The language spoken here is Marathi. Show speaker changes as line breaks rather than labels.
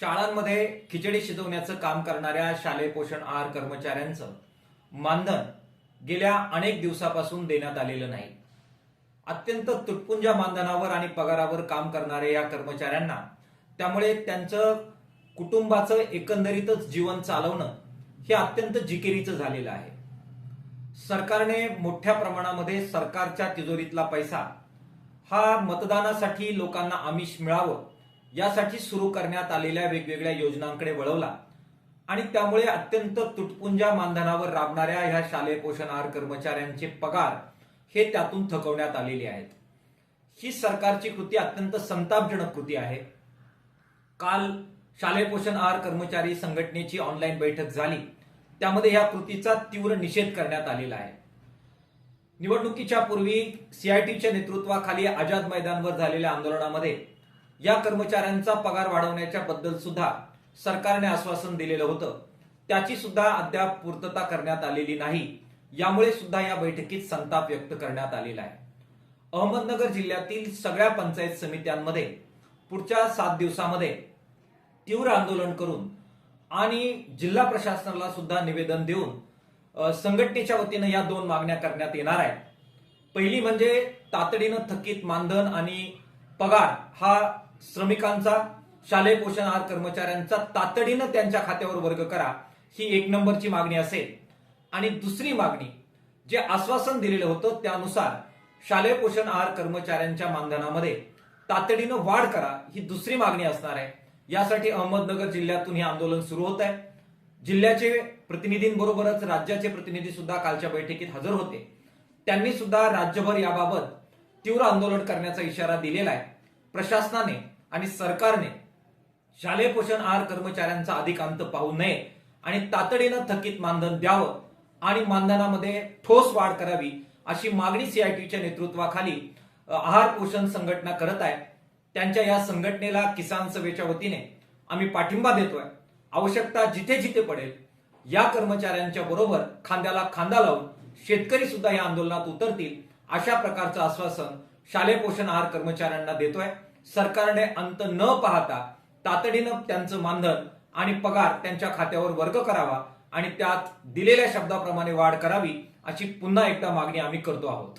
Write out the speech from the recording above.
शाळांमध्ये खिचडी शिजवण्याचं काम करणाऱ्या शालेय पोषण आहार कर्मचाऱ्यांचं मानधन गेल्या अनेक दिवसापासून देण्यात आलेलं नाही. अत्यंत तुटपुंजा मानधनावर आणि पगारावर काम करणाऱ्या या कर्मचाऱ्यांना त्यामुळे त्यांचं कुटुंबाचं एकंदरीतच जीवन चालवणं हे अत्यंत जिकिरीचं झालेलं आहे. सरकारने मोठ्या प्रमाणामध्ये सरकारच्या तिजोरीतला पैसा हा मतदानासाठी लोकांना आमिष मिळावं यासाठी सुरू करण्यात आलेल्या वेगवेगळ्या योजनांकडे वळवला. आणि त्यामुळे अत्यंत तुटपुंजा मानधनावर राबणाऱ्या ह्या शालेय पोषण आहार कर्मचाऱ्यांचे पगार हे त्यातून थकवण्यात आलेले आहेत. ही सरकारची कृती अत्यंत संतापजनक कृती आहे. काल शालेय पोषण आहार कर्मचारी संघटनेची ऑनलाईन बैठक झाली. त्यामध्ये या कृतीचा तीव्र निषेध करण्यात आलेला आहे. निवडणुकीच्या पूर्वी सीआयटीच्या नेतृत्वाखाली आझाद मैदानवर झालेल्या आंदोलनामध्ये या कर्मचाऱ्यांचा पगार वाढवण्याच्या बद्दल सुद्धा सरकारने आश्वासन दिलेलं होतं. त्याची सुद्धा अद्याप पूर्तता करण्यात आलेली नाही. यामुळे सुद्धा या बैठकीत संताप व्यक्त करण्यात आलेला आहे. अहमदनगर जिल्ह्यातील सगळ्या पंचायत समित्यांमध्ये पुढच्या सात दिवसामध्ये तीव्र आंदोलन करून आणि जिल्हा प्रशासनाला सुद्धा निवेदन देऊन संघटनेच्या वतीनं या दोन मागण्या करण्यात येणार आहेत. पहिली म्हणजे तातडीनं थकीत मानधन आणि पगार हा श्रमिकांचा शालेय पोषण आहार कर्मचाऱ्यांचा तातडीनं त्यांच्या खात्यावर वर्ग करा ही एक नंबरची मागणी असेल. आणि दुसरी मागणी जे आश्वासन दिलेलं होतं त्यानुसार शालेय पोषण आहार कर्मचाऱ्यांच्या मानधनामध्ये तातडीनं वाढ करा ही दुसरी मागणी असणार आहे. यासाठी अहमदनगर जिल्ह्यातून हे आंदोलन सुरू होत आहे. जिल्ह्याचे प्रतिनिधींबरोबरच राज्याचे प्रतिनिधी सुद्धा कालच्या बैठकीत हजर होते. त्यांनी सुद्धा राज्यभर याबाबत तीव्र आंदोलन करण्याचा इशारा दिलेला आहे. प्रशासनाने आणि सरकारने शालेय पोषण आहार कर्मचाऱ्यांचा अधिक अंत पाहू नये आणि तातडीनं थकीत मानधन द्यावं आणि मानधनामध्ये ठोस वाढ करावी अशी मागणी सीआयटीच्या नेतृत्वाखाली आहार पोषण संघटना करत आहे. त्यांच्या या संघटनेला किसान सभेच्या वतीने आम्ही पाठिंबा देतोय. आवश्यकता जिथे जिथे पडेल या कर्मचाऱ्यांच्या बरोबर खांद्याला खांदा लावून शेतकरी सुद्धा या आंदोलनात उतरतील अशा प्रकारचं आश्वासन शालेय पोषण आहार कर्मचाऱ्यांना देतोय. सरकारने अंत न पाहता तातडीनं त्यांचं मानधन आणि पगार त्यांच्या खात्यावर वर्ग करावा आणि त्यात दिलेल्या शब्दाप्रमाणे वाढ करावी अशी पुन्हा एकदा मागणी आम्ही करतो आहोत.